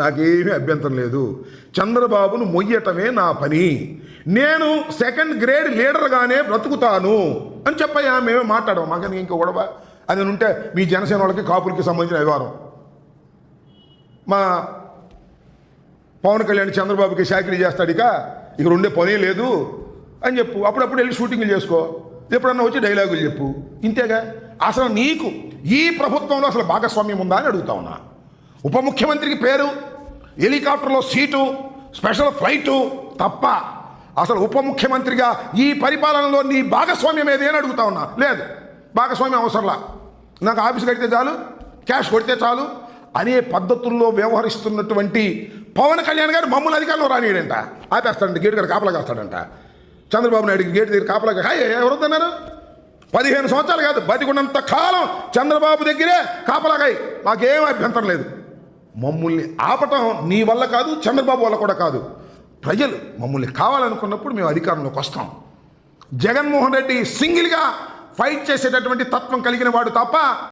నాకేమీ అభ్యంతరం లేదు. చంద్రబాబును మొయ్యటమే నా పని. నేను సెకండ్ గ్రేడ్ లీడర్గానే బ్రతుకుతాను అని చెప్పయ్యా మేమే మాట్లాడాం మాకని ఇంకా గొడవ? అది ఉంటే మీ జనసేన వాళ్ళకి కాపులకి సంబంధించిన వ్యవహారం. మా పవన్ కళ్యాణ్ చంద్రబాబుకి శాఖలు చేస్తాడు ఇక. ఇక ఉండే పనే లేదు అని చెప్పు. అప్పుడప్పుడు వెళ్ళి షూటింగ్లు చేసుకో. ఎప్పుడన్నా వచ్చి డైలాగులు చెప్పు. ఇంతేగా? అసలు నీకు ఈ ప్రభుత్వంలో అసలు భాగస్వామ్యం ఉందా అని అడుగుతా ఉన్నా. ఉప ముఖ్యమంత్రికి పేరు హెలికాప్టర్లో సీటు స్పెషల్ ఫ్లైటు తప్ప. అసలు ఉప ముఖ్యమంత్రిగా ఈ పరిపాలనలో నీ భాగస్వామ్యం ఏది అని అడుగుతా ఉన్నా. లేదు భాగస్వామ్యం అవసరంలా. నాకు ఆఫీస్ కడితే చాలు క్యాష్ కొడితే చాలు అనే పద్ధతుల్లో వ్యవహరిస్తున్నటువంటి పవన్ కళ్యాణ్ గారు మమ్మల్ని అధికారంలో రానియడంట. ఆపేస్తాడంట గేటు గారు కాపలా కాస్తాడంట. చంద్రబాబు నాయుడు గేటు దగ్గర కాపలా హాయ్ ఎవరొద్దన్నారు పదిహేను సంవత్సరాలు కాదు బతికున్నంత కాలం చంద్రబాబు దగ్గరే కాపలాగాయి మాకేం అభ్యంతరం లేదు. మమ్మల్ని ఆపటం నీ వల్ల కాదు చంద్రబాబు వల్ల కూడా కాదు. ప్రజలు మమ్మల్ని కావాలనుకున్నప్పుడు మేము అధికారంలోకి వస్తాం. జగన్మోహన్ రెడ్డి సింగిల్గా ఫైట్ చేసేటటువంటి తత్వం కలిగిన వాడు తప్ప